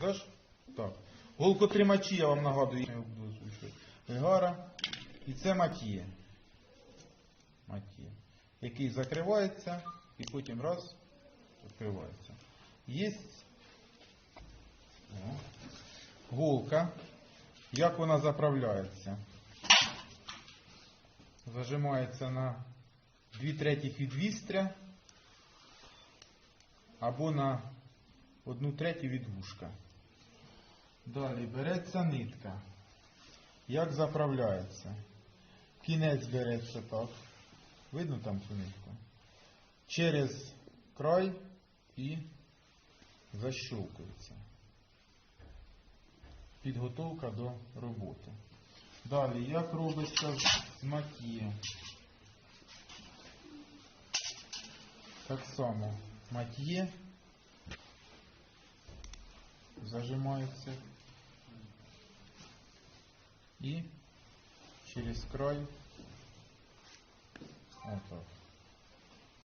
Даш? Так. Голкотримачі, я вам нагадую, озвучувати. І це матіє. Матіє. Який закривається і потім раз відкривається. Є О. голка. Як вона заправляється? Зажимається на 2 третіх від вістря або на 1 третю від вушка. Далі береться нитка. Як заправляється? Кінець береться так. Видно там цю нитку? Через край і защолкується. Підготовка до роботи. Далі, як робиться з макіє? Так само матьє зажимається. І через край